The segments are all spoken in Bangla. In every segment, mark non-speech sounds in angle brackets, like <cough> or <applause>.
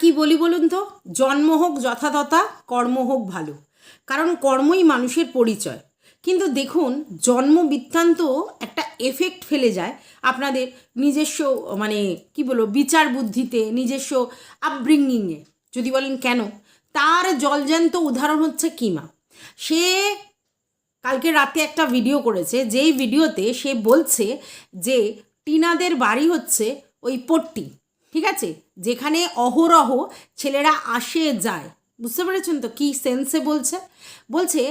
কি বলি বলুন তো? জন্ম হোক যথাযথা, কর্ম হোক ভালো। কারণ কর্মই মানুষের পরিচয়। কিন্তু দেখুন, জন্ম বৃত্তান্ত একটা এফেক্ট ফেলে যায় আপনাদের নিজস্ব মানে কি বলব, বিচার বুদ্ধিতে, নিজস্ব আপব্রিঙ্গিংয়ে যদি বলেন কেন? তার জলজ্যান্ত উদাহরণ হচ্ছে কিমা। সে কালকে রাতে একটা ভিডিও করেছে, যেই ভিডিওতে সে বলছে যে, টিনাদের বাড়ি হচ্ছে ওই পট্টি। ঠিক আছে? যেখানে অহরহ ছেলেরা আসে, যায়। বুঝতে পেরেছেন তো কী সেন্সে বলছে? বলছে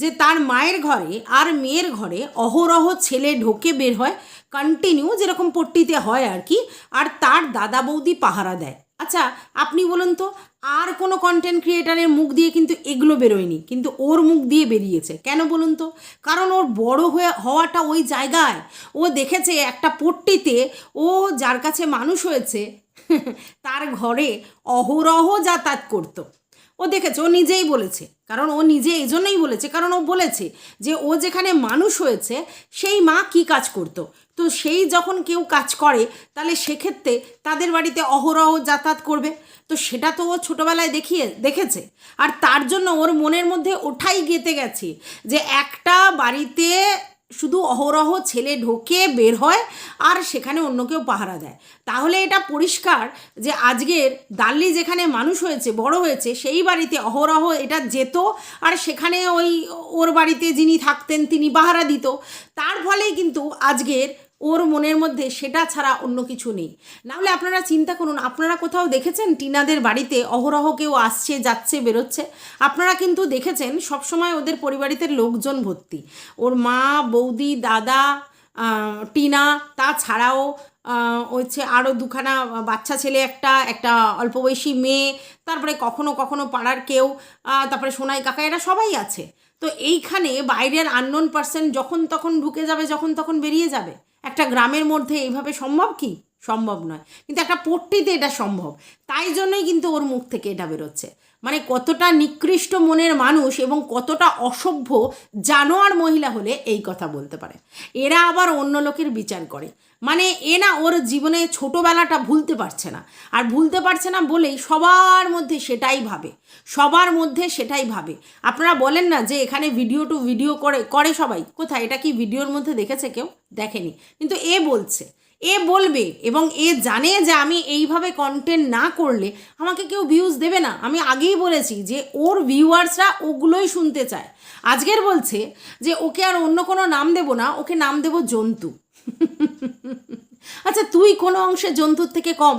যে তার মায়ের ঘরে আর মেয়ের ঘরে অহরহ ছেলে ঢোকে বের হয় কন্টিনিউ যেরকম পট্টিতে হয় আর কি, আর তার দাদা বৌদি পাহারা দেয়। আচ্ছা আপনি বলুন তো, আর কোনো কন্টেন্ট ক্রিয়েটারের মুখ দিয়ে কিন্তু এগুলো বেরোয়নি, কিন্তু ওর মুখ দিয়ে বেরিয়েছে। কেন বলুন তো? কারণ ওর বড় হয়ে, হওয়াটা ওই জায়গায়। ও দেখেছে একটা পট্টিতে ও যার কাছে মানুষ হয়েছে তার ঘরে অহরহ যাতায়াত করতো। ও দেখেছে, ও নিজেই বলেছে, কারণ ও নিজে এই জন্যই বলেছে, কারণ ও বলেছে যে ও যেখানে মানুষ হয়েছে, সেই মা কি কাজ করতো। তো সেই যখন কেউ কাজ করে, তাহলে সেক্ষেত্রে তাদের বাড়িতে অহরহ যাতায়াত করবে। তো সেটা তো ও ছোটোবেলায় দেখিয়ে, দেখেছে। আর তার জন্য ওর মনের মধ্যে ওঠাই গেতে গেছে যে একটা বাড়িতে শুধু অহরহ ছেলে ঢোকে বের হয় আর সেখানে অন্য কেউ পাহারা দেয়। তাহলে এটা পরিষ্কার যে আজকের দাল্লি যেখানে মানুষ হয়েছে, বড় হয়েছে, সেই বাড়িতে অহরহ এটা যেত আর সেখানে ওই ওর বাড়িতে যিনি থাকতেন তিনি পাহারা দিত। তার ফলেই কিন্তু আজকের ওর মনের মধ্যে সেটা ছাড়া অন্য কিছু নেই। নাহলে আপনারা চিন্তা করুন, আপনারা কোথাও দেখেছেন টিনাদের বাড়িতে অহরহ কেউ আসছে, যাচ্ছে, বেরোচ্ছে? আপনারা কিন্তু দেখেছেন সবসময় ওদের পরিবারিতে লোকজন ভর্তি। ওর মা, বৌদি, দাদা টিনা, তাছাড়াও হচ্ছে আরও দুখানা বাচ্চা ছেলে একটা একটা অল্প বয়সী মেয়ে, তারপরে কখনো কখনো পাড়ার কেউ তারপরে সোনাই কাকা, এরা সবাই আছে। তো এইখানে বাইরের আননোন পার্সন যখন তখন ঢুকে যাবে, যখন তখন বেরিয়ে যাবে। একটা গ্রামের মধ্যে এইভাবে সম্ভব কি? সম্ভব নয়। কিন্তু একটা পট্টিতে এটা সম্ভব। তাই জন্যই কিন্তু ওর মুখ থেকে এটা বেরোচ্ছে। মানে কতটা নিকৃষ্ট মনের মানুষ এবং কতটা অসভ্য জানোয়ার মহিলা হলে এই কথা বলতে পারে। এরা আবার অন্য লোকের বিচার করে। মানে এ না ওর জীবনে ছোটোবেলাটা ভুলতে পারছে না। আর ভুলতে পারছে না বলেই সবার মধ্যে সেটাই ভাবে। সবার মধ্যে সেটাই ভাবে। আপনারা বলেন না যে এখানে ভিডিও টু ভিডিও করে করে সবাই। কোথায়? এটা কি ভিডিওর মধ্যে দেখেছে কেউ? দেখেনি। কিন্তু এ বলছে এ বলবে এবং এ জানে যে আমি এইভাবে কন্টেন্ট না করলে আমাকে কেউ ভিউজ দেবে না। আমি আগেই বলেছি যে ওর ভিউয়ার্সরা ওগুলোই শুনতে চায়। আজকের বলছে যে ওকে আর অন্য কোনো নাম দেব না, ওকে নাম দেব জন্তু। আচ্ছা তুই কোনো অংশে জন্তুর থেকে কম।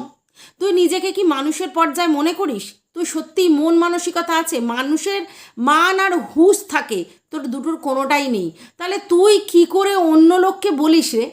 তুই নিজেকে কি মানুষের পর্যায়ে মনে করিস? তুই সত্যিই মন মানসিকতা আছে? মানুষের মান আর হুঁশ থাকে। তোর দুটোর কোনোটাই নেই। তাহলে তুই কি করে অন্য লোককে বলিস রে?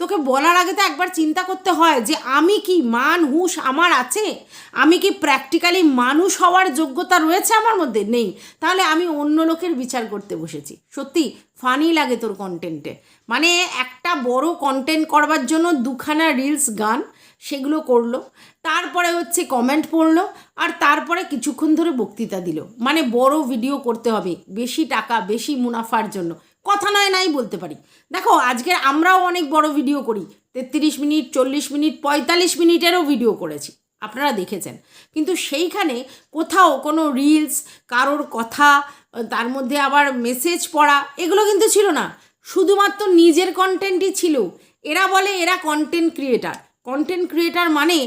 তোকে বলার আগে তো একবার চিন্তা করতে হয় যে আমি কি মান, হুঁশ আমার আছে? আমি কি প্র্যাকটিক্যালি মানুষ হওয়ার যোগ্যতা রয়েছে আমার মধ্যে? নেই। তাহলে আমি অন্য লোকের বিচার করতে বসেছি। সত্যি ফানি লাগে তোর কন্টেন্টে মানে একটা বড় কন্টেন্ট করবার জন্য দুখানা রিলস গান, সেগুলো করল। তারপরে হচ্ছে কমেন্ট পড়ল আর তারপরে কিছুক্ষণ ধরে বক্তৃতা দিল। মানে বড় ভিডিও করতে হবে। বেশি টাকা, বেশি মুনাফার জন্য। কথা নয়, নাই বলতে পারি। দেখো, আজকে আমরাও অনেক বড় ভিডিও করি। তেত্রিশ মিনিট, চল্লিশ মিনিট, পঁয়তাল্লিশ মিনিটেরও ভিডিও করেছি। আপনারা দেখেছেন। কিন্তু সেইখানে কোথাও কোনো রিলস কারোর কথা, তার মধ্যে আবার মেসেজ পড়া, এগুলো কিন্তু ছিল না। শুধুমাত্র নিজের কন্টেন্টই ছিল। এরা বলে এরা কন্টেন্ট ক্রিয়েটার কন্টেন্ট ক্রিয়েটার মানে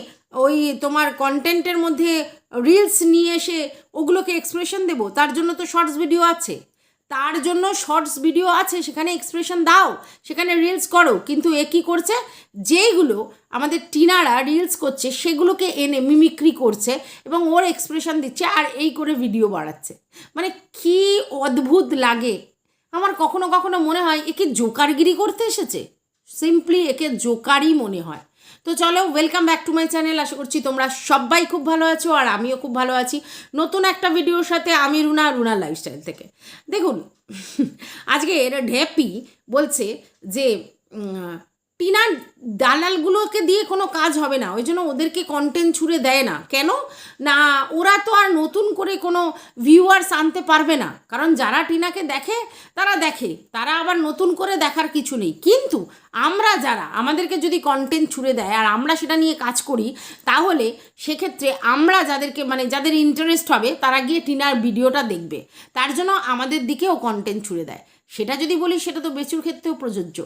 ওই তোমার কন্টেন্টের মধ্যে রিলস নিয়ে এসে ওগুলোকে এক্সপ্রেশন দেবো। তার জন্য তো শর্টস ভিডিও আছে। তার জন্য শর্টস ভিডিও আছে, সেখানে এক্সপ্রেশন দাও, সেখানে রিলস করো। কিন্তু এ কী করছে? যেইগুলো আমাদের টিনারা রিলস করছে, সেগুলোকে এনে মিমিক্রি করছে এবং ওর এক্সপ্রেশন দিচ্ছে আর এই করে ভিডিও বাড়াচ্ছে। মানে কি অদ্ভুত লাগে। আমার কখনো কখনো মনে হয়, একে জোকারগিরি করতে এসেছে? সিম্পলি একে জোকারই মনে হয়। তো চলো welcome back to my channel আশা করছি তোমরা সবাই খুব ভালো আছো আর আমিও খুব ভালো আছি। নতুন একটা ভিডিওর সাথে আমি রুনা রুনা লাইফস্টাইল থেকে। দেখুন, আজকে এর ঢেপি বলছে যে টিনার দালালগুলোকে দিয়ে কোনো কাজ হবে না, ওই জন্য ওদেরকে কন্টেন্ট ছুড়ে দেয় না। কেন? না, ওরা তো আর নতুন করে কোনো ভিউয়ার্স আনতে পারবে না। কারণ যারা টিনাকে দেখে, তারা দেখে। তারা আবার নতুন করে দেখার কিছু নেই। কিন্তু আমরা যারা, আমাদেরকে যদি কন্টেন্ট ছুড়ে দেয়, আর আমরা সেটা নিয়ে কাজ করি, তাহলে সেক্ষেত্রে আমরা যাদেরকে মানে যাদের ইন্টারেস্ট হবে, তারা গিয়ে টিনার ভিডিওটা দেখবে। তার জন্য আমাদের দিকেও কন্টেন্ট ছুড়ে দেয়। সেটা যদি বলি, সেটা তো বেচুর ক্ষেত্রেও প্রযোজ্য।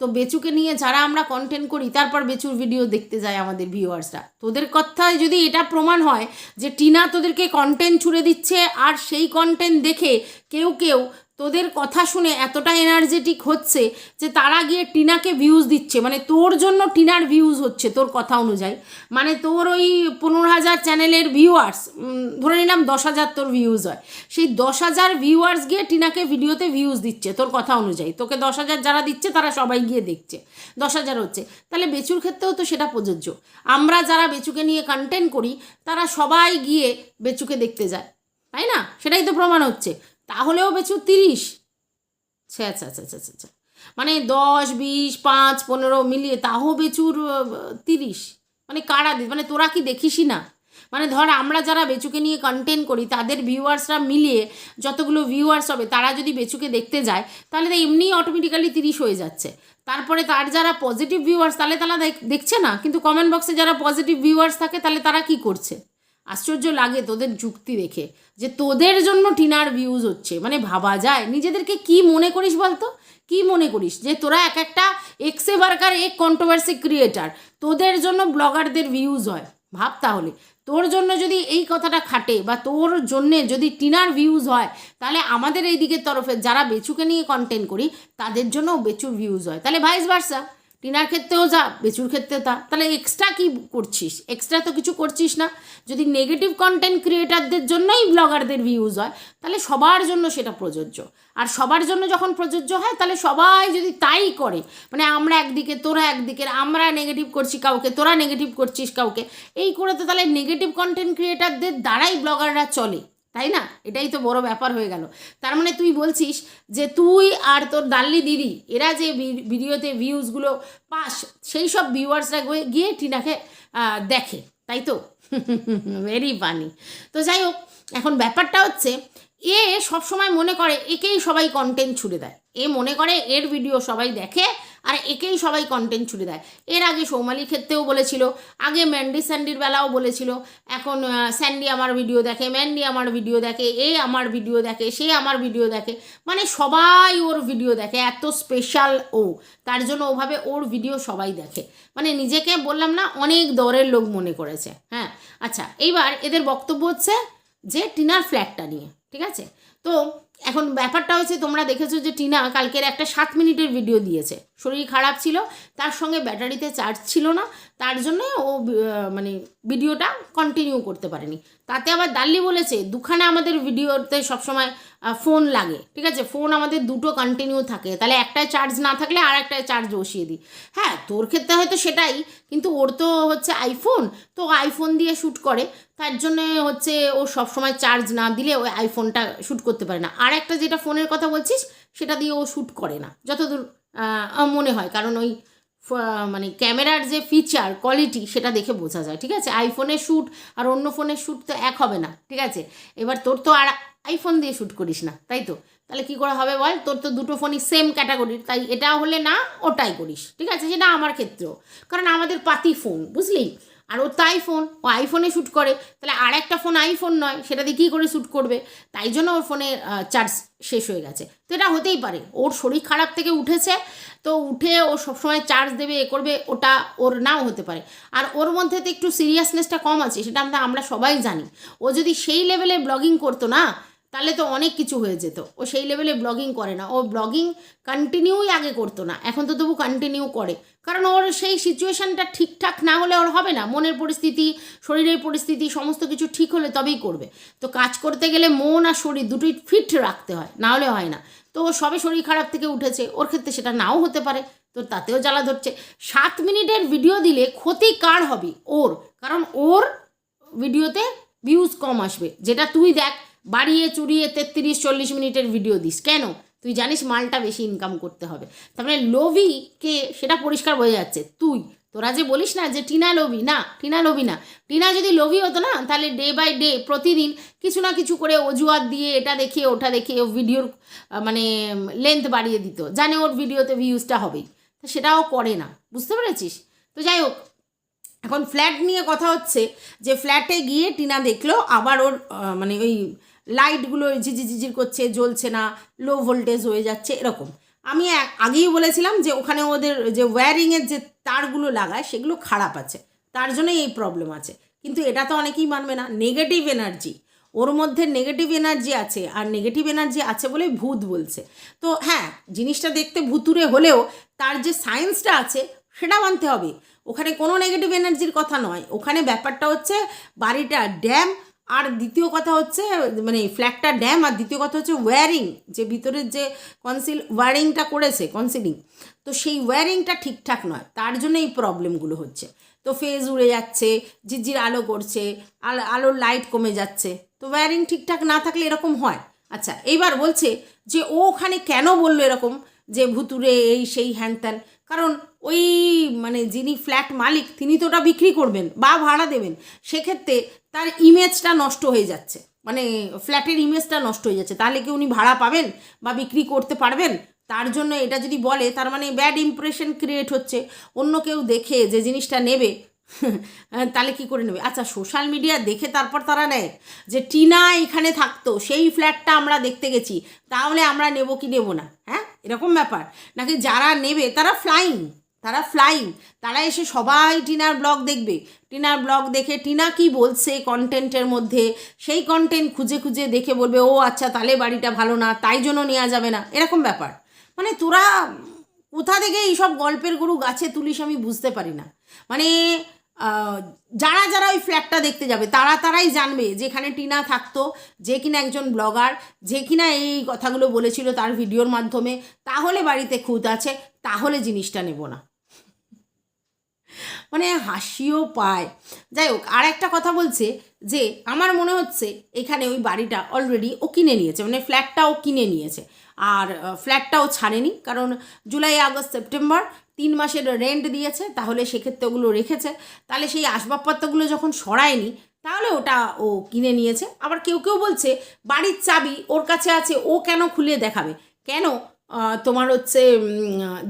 তো বেচুকে নিয়ে যারা আমরা কন্টেন্ট করি, তারপর বেচুর ভিডিও দেখতে যায় আমাদের ভিউয়ার্সরা তোদের কথায় যদি এটা প্রমাণ হয় যে টিনা তোদেরকে কন্টেন্ট ছুড়ে দিচ্ছে, আর সেই কন্টেন্ট দেখে কেউ কেউ তোদের কথা শুনে এতটা এনার্জেটিক হচ্ছে যে তারা গিয়ে টিনাকে ভিউজ দিচ্ছে। মানে তোর জন্য টিনার ভিউজ হচ্ছে তোর কথা অনুযায়ী। মানে তোর ওই পনেরো হাজার চ্যানেলের ভিউয়ার্স ধরে নিলাম দশ হাজার তোর ভিউজ হয়। সেই দশ হাজার ভিউয়ার্স গিয়ে টিনাকে ভিডিওতে ভিউজ দিচ্ছে তোর কথা অনুযায়ী। তোকে দশ হাজার যারা দিচ্ছে তারা সবাই গিয়ে দেখছে। দশ হাজার হচ্ছে। তাহলে বেচুর ক্ষেত্রেও তো সেটা প্রযোজ্য। আমরা যারা বেচুকে নিয়ে কন্টেন্ট করি, তারা সবাই গিয়ে বেচুকে দেখতে যায়। তাই না? সেটাই তো প্রমাণ হচ্ছে। তাহলেও বেচু তিরিশ। আচ্ছা আচ্ছা আচ্ছা আচ্ছা আচ্ছা মানে দশ, বিশ, পাঁচ, পনেরো মিলিয়ে তাও বেচুর তিরিশ। মানে কারা মানে তোরা কি দেখিসই না। মানে ধর আমরা যারা বেচুকে নিয়ে কন্টেন্ট করি, তাদের ভিউয়ার্সরা মিলিয়ে যতগুলো ভিউয়ার্স হবে, তারা যদি বেচুকে দেখতে যায়, তাহলে তো এমনি অটোমেটিক্যালি তিরিশ হয়ে যাচ্ছে। তারপরে তার যারা পজিটিভ ভিউয়ার্স তাহলে তারা দেখ- দেখছে না? কিন্তু কমেন্ট বক্সে যারা পজিটিভ ভিউয়ার্স থাকে, তাহলে তারা কি করছে? আশ্চর্য লাগে তোদের যুক্তি দেখে, যে তোদের জন্য টিনার ভিউজ হচ্ছে। মানে ভাবা যায়, নিজেদেরকে কি মনে করিস বলতো? কি মনে করিস? যে তোরা এক একটা এক্সে ভার্কার এক কন্ট্রোভার্সি ক্রিয়েটার তোদের জন্য ব্লগারদের ভিউজ হয়। ভাব তাহলে, তোর জন্য যদি এই কথাটা খাটে বা তোর জন্যে যদি টিনার ভিউজ হয়, তাহলে আমাদের এই দিকের তরফে যারা বেচুকে নিয়ে কন্টেন্ট করি, তাদের জন্যও বেচুর ভিউজ হয়। তাহলে ভাইস ভার্সা টিনার ক্ষেত্রেও যা, বেচুর ক্ষেত্রে তা। তাহলে এক্সট্রা কি করছিস? এক্সট্রা তো কিছু করছিস না। যদি নেগেটিভ কন্টেন্ট ক্রিয়েটারদের জন্যই ব্লগারদের ভিউজ হয়, তাহলে সবার জন্য সেটা প্রযোজ্য। আর সবার জন্য যখন প্রযোজ্য হয়, তাহলে সবাই যদি তাই করে মানে আমরা একদিকে, তোরা একদিকে আমরা নেগেটিভ করছি কাউকে, তোরা নেগেটিভ করছিস কাউকে, এই করে তো তাহলে নেগেটিভ কন্টেন্ট ক্রিয়েটারদের দ্বারাই ব্লগাররা চলে। তাই না? এটাই তো বড় ব্যাপার হয়ে গেল। তার মানে তুই বলছিস যে তুই আর তোর ডাল্লি দিদি, এরা যে ভিডিওতে ভিউজগুলো পাস, সেই সব ভিউয়ার্সরা গিয়ে টিনাকে দেখে, তাই তো? <laughs> ভেরি ফানি তো যাই হোক, এখন ব্যাপারটা হচ্ছে, এ সবসময় মনে করে, একেই সবাই কন্টেন্ট ছুড়ে দেয়। এ মনে করে, এর ভিডিও সবাই দেখে আর একেই সবাই কন্টেন্ট ছুড়ে দেয়। এর আগে সৌমালির ক্ষেত্রেও বলেছিল, আগে ম্যান্ডি স্যান্ডির বেলাও বলেছিল, এখন স্যান্ডি আমার ভিডিও দেখে ম্যান্ডি আমার ভিডিও দেখে, এ আমার ভিডিও দেখে, সে আমার ভিডিও দেখে। মানে সবাই ওর ভিডিও দেখে, এত স্পেশাল ও। তার জন্য ওভাবে ওর ভিডিও সবাই দেখে। মানে নিজেকে বললাম না, অনেক দরের লোক মনে করেছে। হ্যাঁ আচ্ছা এইবার এদের বক্তব্য হচ্ছে যে টিনার ফ্ল্যাটটা নিয়ে, ঠিক আছে? তো এখন ব্যাপারটা হচ্ছে তোমরা দেখেছ যে টিনা কালকের একটা সাত মিনিটের ভিডিও দিয়েছে। শরীর খারাপ ছিল, তার সঙ্গে ব্যাটারিতে চার্জ ছিল না, তার জন্য ও মানে ভিডিওটা কন্টিনিউ করতে পারেনি। তাতে আবার দাল্লি বলেছে, দুখানে আমাদের ভিডিওতে সবসময় ফোন লাগে, ঠিক আছে? ফোন আমাদের দুটো কন্টিনিউ থাকে। তাহলে একটায় চার্জ না থাকলে আর একটায় চার্জ বসিয়ে দিই। হ্যাঁ তোর ক্ষেত্রে হয়তো সেটাই, কিন্তু ওর তো হচ্ছে আইফোন তো আইফোন দিয়ে শ্যুট করে। তার জন্যে হচ্ছে ও সবসময় চার্জ না দিলে ওই আইফোনটা শ্যুট করতে পারে না। আর একটা যেটা ফোনের কথা বলছিস, সেটা দিয়ে ও শ্যুট করে না, যতদূর মনে হয়। কারণ ওই মানে ক্যামেরার যে ফিচার কোয়ালিটি সেটা দেখে বোঝা যায়, ঠিক আছে? আইফোনের শ্যুট আর অন্য ফোনের শ্যুট তো এক হবে না, ঠিক আছে? এবার তোর তো আর আইফোন দিয়ে শ্যুট করিস না, তাই তো? তাহলে কী করে হবে বল? তোর তো দুটো ফোনই সেম ক্যাটাগরির তাই এটা হলে না, ওটাই করিস, ঠিক আছে? সেটা আমার ক্ষেত্রেও। কারণ আমাদের পাতি ফোন বুঝলি? আর ও তাই ফোন ও আইফোনে শ্যুট করে। তাহলে আর একটা ফোন আইফোন নয়, সেটা দিয়ে কী করে শ্যুট করবে? তাই জন্য ওর ফোনে চার্জ শেষ হয়ে গেছে। তো এটা হতেই পারে। ওর শরীর খারাপ থেকে উঠেছে, তো উঠে ও সবসময় চার্জ দেবে, এ করবে, ওটা ওর নাও হতে পারে। আর ওর মধ্যে তো একটু সিরিয়াসনেসটা কম আছে, সেটা আমরা আমরা সবাই জানি। ও যদি সেই লেভেলে ব্লগিং করতো না তাহলে তো অনেক কিছু হয়ে যেত। ও সেই লেভেলে ব্লগিং করে না। ও ব্লগিং কন্টিনিউই আগে করতো না। এখন তো তবু কন্টিনিউ করে। কারণ ওর সেই সিচুয়েশানটা ঠিকঠাক না হলে ওর হবে না। মনের পরিস্থিতি, শরীরের পরিস্থিতি, সমস্ত কিছু ঠিক হলে তবেই করবে। তো কাজ করতে গেলে মন আর শরীর দুটোই ফিট রাখতে হয়, না হলে হয় না। তো সবে শরীর খারাপ থেকে উঠেছে। ওর ক্ষেত্রে সেটা নাও হতে পারে। তো তাতেও জ্বালা ধরছে। সাত মিনিটের ভিডিও দিলে ক্ষতি কার হবে? ওর। কারণ ওর ভিডিওতে ভিউজ কম আসবে। যেটা তুই দেখ বাড়িয়ে চুরিয়ে তেত্রিশ, চল্লিশ মিনিটের ভিডিও দিস। কেন? তুই জানিস মালটা বেশি ইনকাম করতে হবে। তার মানে লোভি সেটা পরিষ্কার বোঝা যাচ্ছে। তুই, তোরা যে বলিস না যে টিনা লোভি, না, টিনা লোভি না। টিনা যদি লোভি হতো না, তাহলে ডে বাই ডে প্রতিদিন কিছু না কিছু করে অজুহাত দিয়ে এটা দেখিয়ে, ওটা দেখিয়ে, ও ভিডিওর মানে লেন্থ বাড়িয়ে দিত। জানে ওর ভিডিওতে ভিউজটা হবেই। তা সেটাও করে না। বুঝতে পেরেছিস? তো যাই হোক, এখন ফ্ল্যাট নিয়ে কথা হচ্ছে যে ফ্ল্যাটে গিয়ে টিনা দেখল, আবার ওর মানে ওই লাইটগুলো ঝিঝি ঝিঝির করছে, জ্বলছে না লো ভোল্টেজ হয়ে যাচ্ছে, এরকম। আমি আগেই বলেছিলাম যে ওখানে ওদের যে ওয়্যারিংয়ের যে তারগুলো লাগায়, সেগুলো খারাপ আছে। তার জন্যই এই প্রবলেম আছে। কিন্তু এটা তো অনেকেই মানবে না। নেগেটিভ এনার্জি ওর মধ্যে নেগেটিভ এনার্জি আছে, আর নেগেটিভ এনার্জি আছে বলে ভূত বলছে। তো হ্যাঁ জিনিসটা দেখতে ভুতুরে হলেও তার যে সায়েন্সটা আছে, সেটা মানতে হবে। ওখানে কোনো নেগেটিভ এনার্জির কথা নয়। ওখানে ব্যাপারটা হচ্ছে বাড়িটা ড্যাম আর দ্বিতীয় কথা হচ্ছে মানে ফ্ল্যাটটা ড্যাম আর দ্বিতীয় কথা হচ্ছে ওয়্যারিং যে ভিতরের যে কনসিল ওয়্যারিংটা করেছে কনসিলিং তো সেই ওয়্যারিংটা ঠিকঠাক নয়, তার জন্য এই প্রবলেমগুলো হচ্ছে। তো ফেজ উড়ে যাচ্ছে, ঝিরঝির আলো করছে, আলো, আলোর লাইট কমে যাচ্ছে, তো ওয়্যারিং ঠিকঠাক না থাকলে এরকম হয়। আচ্ছা এইবার বলছে যে ও ওখানে কেন বলল এরকম? যে ভুতুরে এই সেই হ্যান ত্যান। কারণ ওই মানে যিনি ফ্ল্যাট মালিক, তিনি তো ওটা বিক্রি করবেন বা ভাড়া দেবেন। সেক্ষেত্রে তার ইমেজটা নষ্ট হয়ে যাচ্ছে। মানে ফ্ল্যাটের ইমেজটা নষ্ট হয়ে যাচ্ছে। তাহলে কি উনি ভাড়া পাবেন বা বিক্রি করতে পারবেন? তার জন্য এটা যদি বলে, তার মানে ব্যাড ইমপ্রেশন ক্রিয়েট হচ্ছে। অন্য কেউ দেখে যে জিনিসটা নেবে, <laughs> তাহলে কি করে নেবে? আচ্ছা সোশ্যাল মিডিয়া দেখে তারপর তারা নেয় যে টিনা এখানে থাকতো, সেই ফ্ল্যাটটা আমরা দেখতে গেছি। তাহলে আমরা নেব কি নেব না? হ্যাঁ? এরকম ব্যাপার। নাকি যারা নেবে, তারা ফ্লাইং তারা ফ্লাইং তারা এসে সবাই টিনার ব্লগ দেখবে। টিনার ব্লগ দেখে টিনা কি বলছে কন্টেন্টের মধ্যে? সেই কন্টেন্ট খুঁজে খুঁজে দেখে বলবে, ও আচ্ছা তাহলে বাড়িটা ভালো না, তাই জন্য নেওয়া যাবে না। এরকম ব্যাপার। মানে তোরা কোথা থেকে এইসব গল্পের গরু গাছে তুলিস আমি বুঝতে পারি না। মানে যারা যারা ওই ফ্ল্যাটটা দেখতে যাবে, তারা তারাই জানবে যেখানে টিনা থাকতো, যে কিনা একজন ব্লগার যে কিনা এই কথাগুলো বলেছিল তার ভিডিওর মাধ্যমে, তাহলে বাড়িতে খুঁত আছে, তাহলে জিনিসটা নেব না। মানে হাসিও পায়। যাই হোক, আর একটা কথা বলছে যে, আমার মনে হচ্ছে এখানে ওই বাড়িটা অলরেডি ও কিনে নিয়েছে মানে ফ্ল্যাটটা ও কিনে নিয়েছে। আর ফ্ল্যাটটাও ছাড়েনি, কারণ জুলাই, আগস্ট, সেপ্টেম্বর তিন মাসের রেন্ট দিয়েছে, তাহলে সেক্ষেত্রে ওগুলো রেখেছে। তাহলে সেই আসবাবপত্রগুলো যখন সরায়নি, তাহলে ওটা ও কিনে নিয়েছে। আবার কেউ কেউ বলছে, বাড়ির চাবি ওর কাছে আছে, ও কেন খুলে দেখাবে? কেন? তোমার হচ্ছে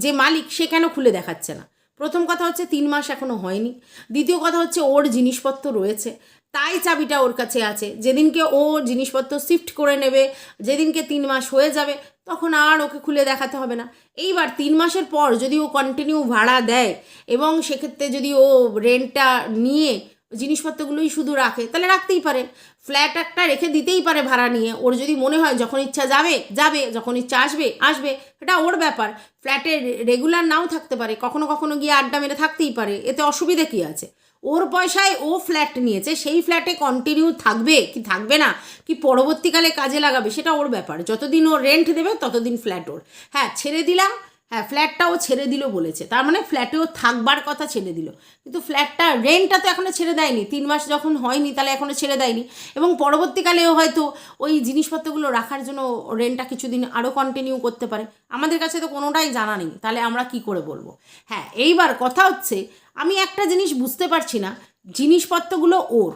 যে মালিক, সে কেন খুলে দেখাচ্ছে না? প্রথম কথা হচ্ছে তিন মাস এখনও হয়নি। দ্বিতীয় কথা হচ্ছে ওর জিনিসপত্র রয়েছে। তাই চাবিটা ওর কাছে আছে। যেদিনকে ও জিনিসপত্র শিফট করে নেবে, যেদিনকে তিন মাস হয়ে যাবে, তখন আর ওকে খুলে দেখাতে হবে না। এইবার তিন মাসের পর যদি ও কন্টিনিউ ভাড়া দেয় এবং সেক্ষেত্রে যদি ও রেন্টটা নিয়ে জিনিসপত্রগুলোই শুধু রাখে, তাহলে রাখতেই পারে। ফ্ল্যাট একটা রেখে দিতেই পারে ভাড়া নিয়ে। ওর যদি মনে হয় যখন ইচ্ছা যাবে যাবে, যখন ইচ্ছা আসবে আসবে এটা ওর ব্যাপার। ফ্ল্যাটে রেগুলার নাও থাকতে পারে, কখনো কখনো গিয়ে আড্ডা মেরে থাকতেই পারে। এতে অসুবিধা কী আছে? ওর পয়সায় ও ফ্ল্যাট নিয়েছে, সেই ফ্ল্যাটে কন্টিনিউ থাকবে কি থাকবে না, কি পরবর্তীকালে কাজে লাগাবে, সেটা ওর ব্যাপার। যতদিন ও রেন্ট দেবে, ততদিন ফ্ল্যাট ওর। হ্যাঁ ছেড়ে দিলাম হ্যাঁ ফ্ল্যাটটাও ছেড়ে দিল বলেছে। তার মানে ফ্ল্যাটেও থাকবার কথা ছেড়ে দিল। কিন্তু ফ্ল্যাটটা রেন্টটা তো এখনও ছেড়ে দেয়নি। তিন মাস যখন হয়নি, তাহলে এখনও ছেড়ে দেয়নি। এবং পরবর্তীকালেও হয়তো ওই জিনিসপত্রগুলো রাখার জন্য রেন্টটা কিছুদিন আরও কন্টিনিউ করতে পারে। আমাদের কাছে তো কোনোটাই জানা নেই। তাহলে আমরা কি করে বলব? হ্যাঁ এইবার কথা হচ্ছে, আমি একটা জিনিস বুঝতে পারছি না। জিনিসপত্রগুলো ওর।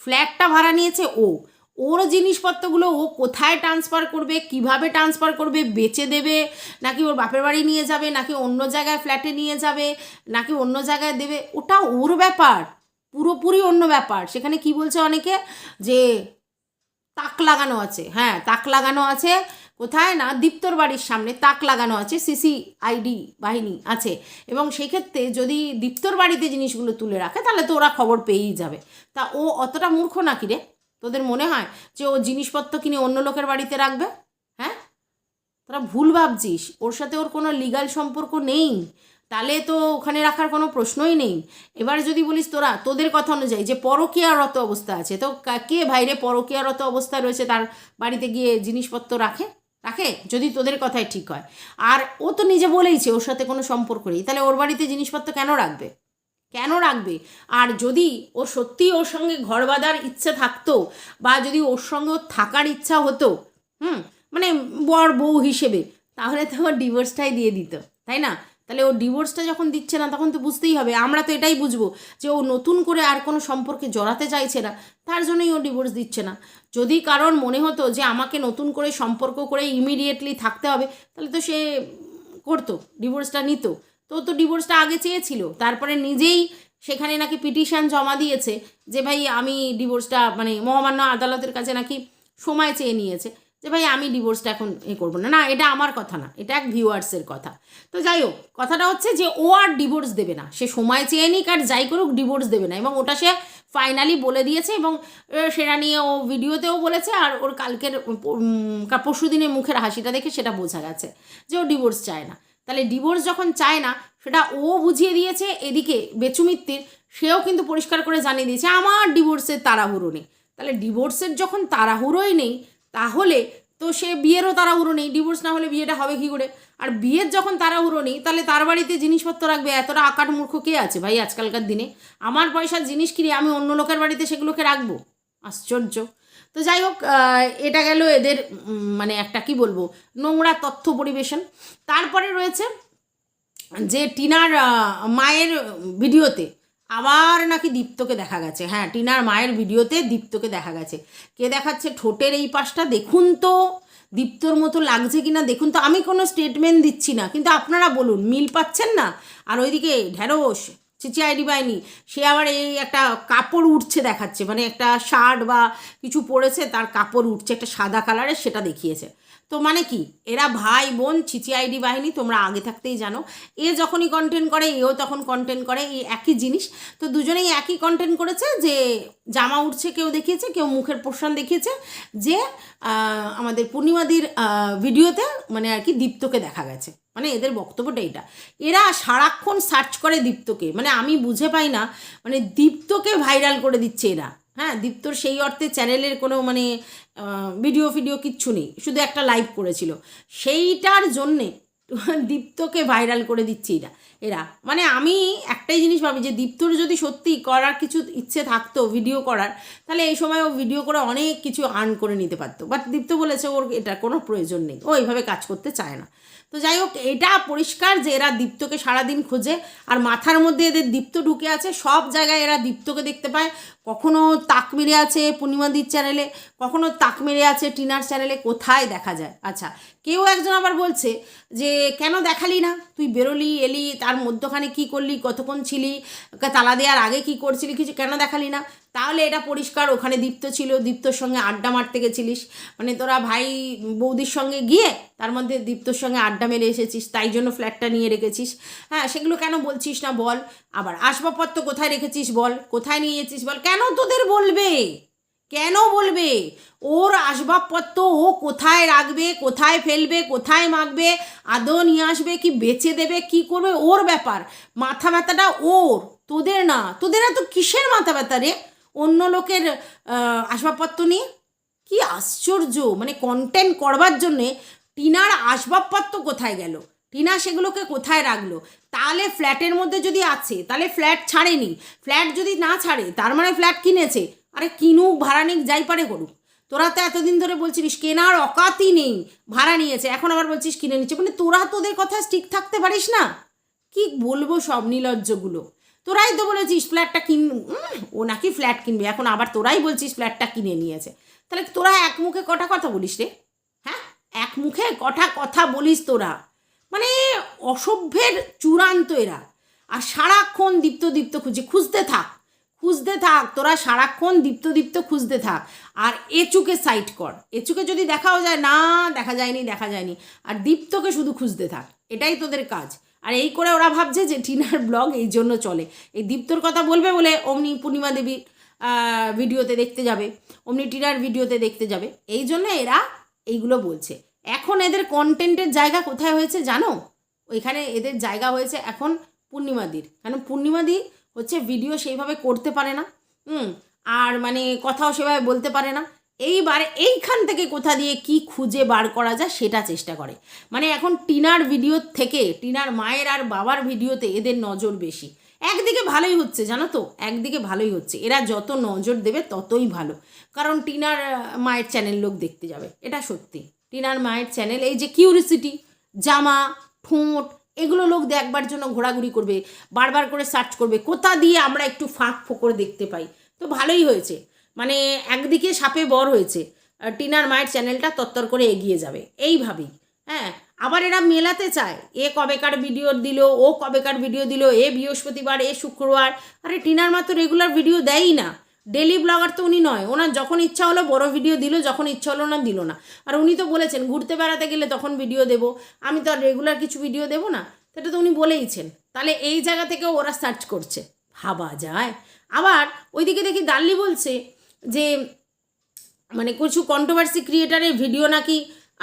ফ্ল্যাটটা ভাড়া নিয়েছে ও। ওর জিনিসপত্রগুলো ও কোথায় ট্রান্সফার করবে, কীভাবে ট্রান্সফার করবে, বেচে দেবে, নাকি ওর বাপের বাড়ি নিয়ে যাবে, নাকি অন্য জায়গায় ফ্ল্যাটে নিয়ে যাবে, নাকি অন্য জায়গায় দেবে, ওটা ওর ব্যাপার, পুরোপুরি অন্য ব্যাপার। সেখানে কি বলছে অনেকে? যে তাক লাগানো আছে হ্যাঁ তাক লাগানো আছে, কোথায় না? দীপ্তর বাড়ির সামনে তাক লাগানো আছে সিসি আইডি বাহিনী আছে। এবং সেক্ষেত্রে যদি দীপ্তর বাড়িতে জিনিসগুলো তুলে রাখে, তাহলে তো ওরা খবর পেয়েই যাবে। তা ও অতটা মূর্খ নাকি রে? তোদের মনে হয় যে ও জিনিসপত্র কিনে অন্য লোকের বাড়িতে রাখবে? হ্যাঁ? তোরা ভুল ভাবছিস। ওর সাথে ওর কোনো লিগাল সম্পর্ক নেই। তাহলে তো ওখানে রাখার কোনো প্রশ্নই নেই। এবার যদি বলিস তোরা, তোদের কথা অনুযায়ী যে পরকীয়ারত অবস্থা আছে, তো কা- ভাইরে পরকীয়ারত অবস্থায় রয়েছে তার বাড়িতে গিয়ে জিনিসপত্র রাখে? রাখে? যদি তোদের কথাই ঠিক হয়। আর ও তো নিজে বলেইছে ওর সাথে কোনো সম্পর্ক নেই। তাহলে ওর বাড়িতে জিনিসপত্র কেন রাখবে? কেন রাখবে? আর যদি ও সত্যি ওর সঙ্গে ঘর বাঁধার ইচ্ছে থাকতো বা যদি ওর সঙ্গে থাকার ইচ্ছা হতো, হুম মানে বর বউ হিসেবে, তাহলে তো ও ডিভোর্সটাই দিয়ে দিত, তাই না? তাহলে ও ডিভোর্সটা যখন দিচ্ছে না, তখন তো বুঝতেই হবে। আমরা তো এটাই বুঝব যে ও নতুন করে আর কোনো সম্পর্কে জড়াতে চাইছে না, তার জন্যই ও ডিভোর্স দিচ্ছে না। যদি কারোর মনে হতো যে আমাকে নতুন করে সম্পর্ক করে ইমিডিয়েটলি থাকতে হবে, তাহলে তো সে করতো, ডিভোর্সটা নিত। তো তো ডিভোর্সটা আগে চেয়েছিল। তারপরে নিজেই সেখানে নাকি পিটিশন জমা দিয়েছে যে, ভাই, আমি ডিভোর্সটা মানে মহামান্য আদালতের কাছে নাকি সময় চেয়ে নিয়েছে যে, ভাই, আমি ডিভোর্সটা এখন এ করব না। না, এটা আমার কথা না, এটা এক ভিউয়ার্সের কথা। তো যাই হোক, কথাটা হচ্ছে যে, ও আর ডিভোর্স দেবে না। সে সময় চেয়ে নিক আর যাই করুক ডিভোর্স দেবে না। এবং ওটা সে ফাইনালি বলে দিয়েছে এবং সেটা নিয়ে ও ভিডিওতেও বলেছে আর ওর কালকের পরশু দিনের মুখের হাসিটা দেখে সেটা বোঝা গেছে যে, ও ডিভোর্স চায় না। তাহলে ডিভোর্স যখন চায় না, সেটা ও বুঝিয়ে দিয়েছে, এদিকে বেচুমিত্তির, সেও কিন্তু পরিষ্কার করে জানিয়ে দিয়েছে, আমার ডিভোর্সের তাড়াহুড়ো নেই। তাহলে ডিভোর্সের যখন তাড়াহুড়োই নেই, তাহলে তো সে বিয়েরও তাড়াহুড়ো নেই ডিভোর্স না হলে বিয়েটা হবে কী করে? আর বিয়ের যখন তাড়াহুড়ো নেই, তাহলে তার বাড়িতে জিনিসপত্র রাখবে, এতটা আকাট মূর্খ কে আছে ভাই আজকালকার দিনে? আমার পয়সার জিনিস কিনে আমি অন্য লোকের বাড়িতে সেগুলোকে রাখব? আশ্চর্য। তো যাই হোক এটা গেল এদের মানে একটা কি বলব, নোংরা তথ্য পরিবেশন। তারপরে রয়েছে যে টিনার মায়ের ভিডিওতে আবার নাকি দীপ্তকে দেখা গেছে। হ্যাঁ টিনার মায়ের ভিডিওতে দীপ্তকে দেখা গেছে। কে দেখাচ্ছে? ঠোঁটের এই পাশটা। দেখুন তো, দীপ্তর মতো লাগছে কিনা? দেখুন তো, আমি কোনো স্টেটমেন্ট দিচ্ছি না, কিন্তু আপনারা বলুন, মিল পাচ্ছেন না? আর ওইদিকে ঢ্যাঁড়স চিচি আইডি পায়নি। সে আবার এই একটা কাপড় উঠছে দেখাচ্ছে। মানে একটা শার্ট বা কিছু পরেছে, তার কাপড় উঠছে একটা সাদা কালারের সেটা দেখিয়েছে। তো মানে কি? এরা ভাই, বোন ছিচি আইডি বাহিনী, তোমরা আগে থাকতেই জানো। এ যখনই কন্টেন্ট করে, এও তখন কন্টেন্ট করে, এই একই জিনিস। তো দুজনেই একই কন্টেন্ট করেছে যে জামা উঠছে কেউ দেখিয়েছে, কেউ মুখের পোষণ দেখিয়েছে, যে আমাদের পূর্ণিমাদির ভিডিওতে মানে আর কি দীপ্তকে দেখা গেছে। মানে এদের বক্তব্যটা এটা এরা সারাক্ষণ সার্চ করে দীপ্তকে। মানে আমি বুঝে পাই না মানে দীপ্তকে ভাইরাল করে দিচ্ছে এরা। হ্যাঁ দীপ্তর সেই অর্থে চ্যানেলের কোনো মানে ভিডিও ফিডিও কিচ্ছু নেই, শুধু একটা লাইভ করেছিল। সেইটার জন্যে <laughs> দীপ্তকে ভাইরাল করে দিচ্ছে এরা এরা। মানে আমি একটাই জিনিস ভাবি যে দীপ্তর যদি সত্যি করার কিছু ইচ্ছে থাকতো ভিডিও করার, তাহলে এই সময় ও ভিডিও করে অনেক কিছু আর্ন করে নিতে পারতো। বাট দীপ্ত বলেছে ওর এটা কোনো প্রয়োজন নেই, ও এইভাবে কাজ করতে চায় না। তো যাই হোক, এটা পরিষ্কার যে এরা দীপ্তকে সারাদিন খোঁজে, আর মাথার মধ্যে এদের দীপ্ত ঢুকে আছে, সব জায়গায় এরা দীপ্তকে দেখতে পায়। কখনো তাক মেরে আছে পূর্ণিমাদির চ্যানেলে কখনো তাক মেরে আছে টিনার চ্যানেলে কোথায় দেখা যায়? আচ্ছা কেউ একজন আবার বলছে যে, কেন দেখালি না? তুই বেরোলি, এলি, তার মধ্যখানে কি করলি, কতক্ষণ ছিলি, তালা দেওয়ার আগে কি করছিলি, কিছু কেন দেখালি না? তাহলে এটা পরিষ্কার, ওখানে দীপ্ত ছিল, দীপ্তর সঙ্গে আড্ডা মারতে গেছিলিস। মানে তোরা ভাই বৌদির সঙ্গে গিয়ে তার মধ্যে দীপ্তর সঙ্গে আড্ডা মেরে এসেছিস, তাই জন্য ফ্ল্যাটটা নিয়ে রেখেছিস। হ্যাঁ সেগুলো কেন বলছিস না বল? আবার আসবাবপত্র কোথায় রেখেছিস বল? কোথায় নিয়ে গেছিস বল? কেন তোদের বলবে? কেন বলবে? ওর আসবাবপত্র ও কোথায় রাখবে, কোথায় ফেলবে, কোথায় মাখবে, আদৌ নিয়ে আসবে, কি বেচে দেবে, কি করবে, ওর ব্যাপার। মাথা ব্যথাটা ওর, তোদের না। তোদের এত কিসের মাথা ব্যথা রে? অন্য লোকের আসবাবপত্র নিয়ে? কি আশ্চর্য! মানে কন্টেন্ট করবার জন্যে টিনার আসবাবপত্র কোথায় গেল? টিনা সেগুলোকে কোথায় রাখল? তাহলে ফ্ল্যাটের মধ্যে যদি আছে, তাহলে ফ্ল্যাট ছাড়েনি। ফ্ল্যাট যদি না ছাড়ে, তার মানে ফ্ল্যাট কিনেছে। আরে কিনুক, ভাড়া নিক, যাই পারে করুক। তোরা তো এতদিন ধরে বলছিলিস, কেনার অকাতই নেই, ভাড়া নিয়েছে। এখন আবার বলছিস কিনে নিচ্ছে। মানে তোরা তোদের কথা স্টিক থাকতে পারিস না? কি বলব সব নিলজ্জগুলো? তোরাই তো বলেছিস ফ্ল্যাটটা কিন ও নাকি ফ্ল্যাট কিনবে। এখন আবার তোরাই বলছিস ফ্ল্যাটটা কিনে নিয়েছে। তাহলে তোরা এক মুখে কটা কথা বলিস রে? এক মুখে কটা কথা বলিস তোরা। মানে অসভ্যের চূড়ান্ত এরা। আর সারাক্ষণ দীপ্ত দীপ্ত খুঁজে খুঁজতে থাক। খুঁজতে থাক, তোরা সারাক্ষণ দীপ্ত দীপ্ত খুঁজতে থাক। আর এচুকে সাইট কর। এচুকে যদি দেখাও যায়, না, দেখা যায়নি দেখা যায়নি। আর দীপ্তকে শুধু খুঁজতে থাক। এটাই তোদের কাজ। আর এই করে ওরা ভাবছে যে টিনার ব্লগ এই জন্য চলে। এই দীপ্তর কথা বলবে বলে অমনি পূর্ণিমা দেবী ভিডিওতে দেখতে যাবে। অমনি টিনার ভিডিওতে দেখতে যাবে। এই জন্য এরা এইগুলো বলছে। এখন এদের কন্টেন্টের জায়গা কোথায় হয়েছে জানো? ওইখানে এদের জায়গা হয়েছে এখন পূর্ণিমাদির। কারণ পূর্ণিমাদি হচ্ছে ভিডিও সেইভাবে করতে পারে না, হুম? আর মানে কথাও সেভাবে বলতে পারে না। এইবারে এইখান থেকে কোথা দিয়ে কি খুঁজে বার করা যায় সেটা চেষ্টা করে। মানে এখন টিনার ভিডিওর থেকে, টিনার মায়ের আর বাবার ভিডিওতে এদের নজর বেশি। একদিকে ভালোই হচ্ছে, জানো তো? একদিকে ভালোই হচ্ছে। এরা যত নজর দেবে ততই ভালো। কারণ টিনার মায়ের চ্যানেল লোক দেখতে যাবে। এটা সত্যি। টিনার মায়ের চ্যানেল এই যে কিউরিসিটি জামা, ঠোঁট, এগুলো লোক দেখবার জন্য ঘোরাঘুরি করবে, বারবার করে সার্চ করবে। কোথা দিয়ে আমরা একটু ফাঁক ফোকর দেখতে পাই? তো ভালোই হয়েছে। মানে একদিকে সাপে বর হয়েছে। টিনার মায়ের চ্যানেলটা তত্তর করে এগিয়ে যাবে। এইভাবেই। হ্যাঁ? আবার এরা মেলাতে চায়। এ কবেকার ভিডিও দিল, ও কবেকার ভিডিও দিল, এ বৃহস্পতিবার, এ শুক্রবার। আরে টিনার মা তো রেগুলার ভিডিও দেয়ই না। ডেলি ব্লগার তো উনি নয়। ওনার যখন ইচ্ছা হলো বড় ভিডিও দিল, যখন ইচ্ছা হলো না দিল না। আর উনি তো বলেছেন, ঘুরতে বেড়াতে গেলে তখন ভিডিও দেব। আমি তো আর রেগুলার কিছু ভিডিও দেবো না। সেটা তো উনি বলেইছেন। তাহলে এই জায়গা থেকে ওরা সার্চ করছে। ভাবা যায়। আবার ওইদিকে দেখি দাল্লি বলছে যে মানে কিছু কন্ট্রোভার্সি ক্রিয়েটারের ভিডিও নাকি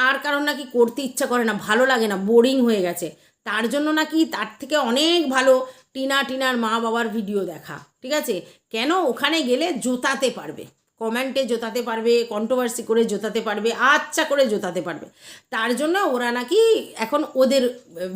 আর কারণ নাকি করতে ইচ্ছা করে না, ভালো লাগে না বোরিং হয়ে গেছে। তার জন্য নাকি তার থেকে অনেক ভালো টিনা টিনার মা বাবার ভিডিও দেখা, ঠিক আছে? কেন? ওখানে গেলে জোতাতে পারবে। কমেন্টে জোতাতে পারবে কন্ট্রোভার্সি করে জোতাতে পারবে আচ্ছা করে জোতাতে পারবে। তার জন্য ওরা নাকি এখন ওদের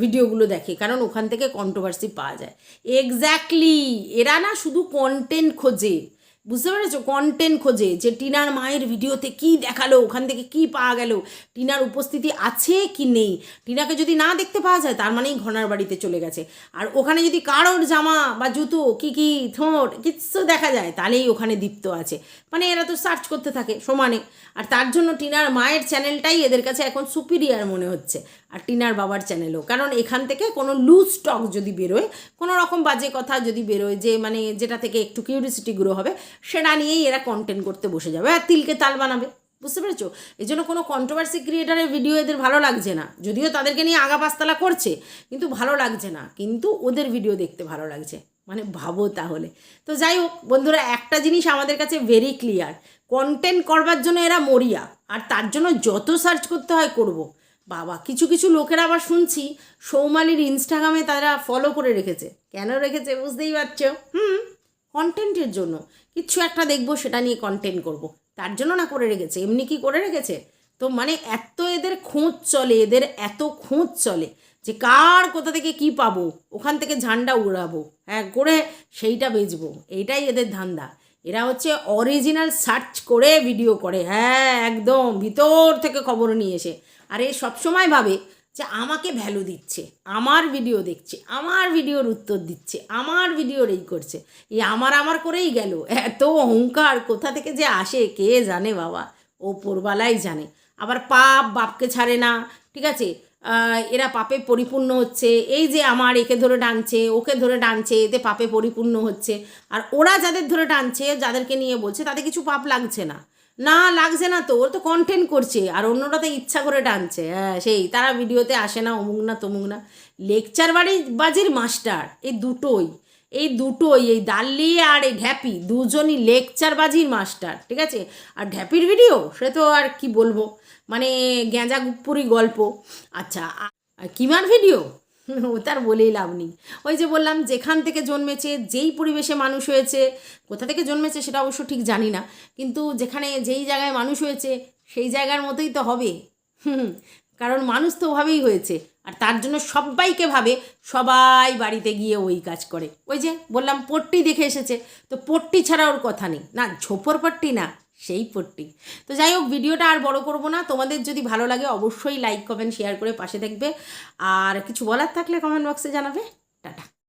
ভিডিওগুলো দেখে, কারণ ওখান থেকে কন্ট্রোভার্সি পাওয়া যায়। এক্স্যাক্টলি এরা না শুধু কন্টেন্ট খোঁজে। বুঝতে পেরেছ? কন্টেন্ট খোঁজে যে টিনার মায়ের ভিডিওতে কি দেখাল, ওখান থেকে কি পাওয়া গেল, টিনার উপস্থিতি আছে কি নেই? টিনাকে যদি না দেখতে পাওয়া যায়, তার মানেই ঘনার বাড়িতে চলে গেছে। আর ওখানে যদি কারোর জামা বা জুতো, কি কি ঠোঁট কিচ্ছু দেখা যায়, তাহলেই ওখানে দীপ্ত আছে। মানে এরা তো সার্চ করতে থাকে, সমানে। আর তার জন্য টিনার মায়ের চ্যানেলটাই এদের কাছে এখন সুপিরিয়ার মনে হচ্ছে, আর টিনার বাবার চ্যানেলও কারণ এখান থেকে কোনো লুজ স্টক যদি বেরোয়, কোনো রকম বাজে কথা যদি বেরোয় যে মানে যেটা থেকে একটু কিউরিসিটি গ্রো হবে সেটা নিয়েই এরা কন্টেন্ট করতে বসে যাবে আর তিলকে তাল বানাবে, বুঝতে পেরেছ? এই জন্য কোনো কন্ট্রোভার্সি ক্রিয়েটারের ভিডিও এদের ভালো লাগছে না। যদিও তাদেরকে নিয়ে আগা পাঁচতলা করছে, কিন্তু ভালো লাগছে না। কিন্তু ওদের ভিডিও দেখতে ভালো লাগছে। মানে ভাবো তাহলে। তো যাই হোক, বন্ধুরা, একটা জিনিস আমাদের কাছে ভেরি ক্লিয়ার কন্টেন্ট করবার জন্য এরা মরিয়া, আর তার জন্য যত সার্চ করতে হয় করব। বাবা, কিছু কিছু লোকেরা আবার শুনছি, সৌমালির ইনস্টাগ্রামে তারা ফলো করে রেখেছে। কেন রেখেছে বুঝতেই পারছ? হুম। কন্টেন্টের জন্য। কিচ্ছু একটা দেখব, সেটা নিয়ে কন্টেন্ট করব। তার জন্য না করে রেখেছে। এমনি কি করে রেখেছে? তো মানে এত এদের খোঁজ চলে, এদের এত খোঁজ চলে যে কার কোথা থেকে কি পাবো? ওখান থেকে ঝান্ডা উড়াবো। হ্যাঁ করে সেইটা বেচবো। এইটাই এদের ধান্দা। এরা হচ্ছে অরিজিনাল সার্চ করে ভিডিও করে। হ্যাঁ একদম ভিতর থেকে খবর নিয়ে এসে। আর এ সবসময় ভাবে যে আমাকে ভ্যালু দিচ্ছে, আমার ভিডিও দেখছে, আমার ভিডিওর উত্তর দিচ্ছে, আমার ভিডিওর এই করছে। এই আমার আমার করেই গেল। এত অহংকার, কোথা থেকে যে আসে, কে জানে বাবা ও পোরবালাই জানে। আবার পাপ বাপকে ছাড়ে না, ঠিক আছে? এরা পাপে পরিপূর্ণ হচ্ছে, এই যে আমার একে ধরে টানছে, ওকে ধরে টানছে, এতে পাপে পরিপূর্ণ হচ্ছে। আর ওরা যাদের ধরে টানছে, যাদেরকে নিয়ে বলছে, তাতে কিছু পাপ লাগছে না। না, লাগছে না তো। ওর তো কন্টেন্ট করছে। আর অন্যরা তো ইচ্ছা করে টানছে। হ্যাঁ সেই, তারা ভিডিওতে আসে না, অমুক না, তমুক না। লেকচার বাড়ি, বাজির মাস্টার এই দুটোই। এই দুটোই, এই দাল্লি আর এই ঢ্যাপি, দুজনই লেকচার বাজির মাস্টার ঠিক আছে? আর ঢ্যাপির ভিডিও সে তো আর কি বলব? মানে গেঁজা গুপ্পুরি গল্প। আচ্ছা কিমার ভিডিও ও তার বলেই লাভ নেই। ওই যে বললাম, যেখান থেকে জন্মেছে, যেই পরিবেশে মানুষ হয়েছে, কোথা থেকে জন্মেছে সেটা অবশ্য ঠিক জানি না, কিন্তু যেখানে যেই জায়গায় মানুষ হয়েছে, সেই জায়গার মতোই তো হবে। কারণ মানুষ তো ওভাবেই হয়েছে, আর তার জন্য সবাইকে ভাবে সবাই বাড়িতে গিয়ে ওই কাজ করে। ওই যে বললাম, পট্টি দেখে এসেছে, তো পট্টি ছাড়া ওর কথা নেই। না, ঝোপর পট্টি না সেই পট্টি। তো যাই হোক, ভিডিওটা আর বড় করব না। তোমাদের যদি ভালো লাগে অবশ্যই লাইক কমেন্ট শেয়ার করে পাশে দেখবে। আর কিছু বলার থাকলে কমেন্ট বক্সে জানাবে। টাটা।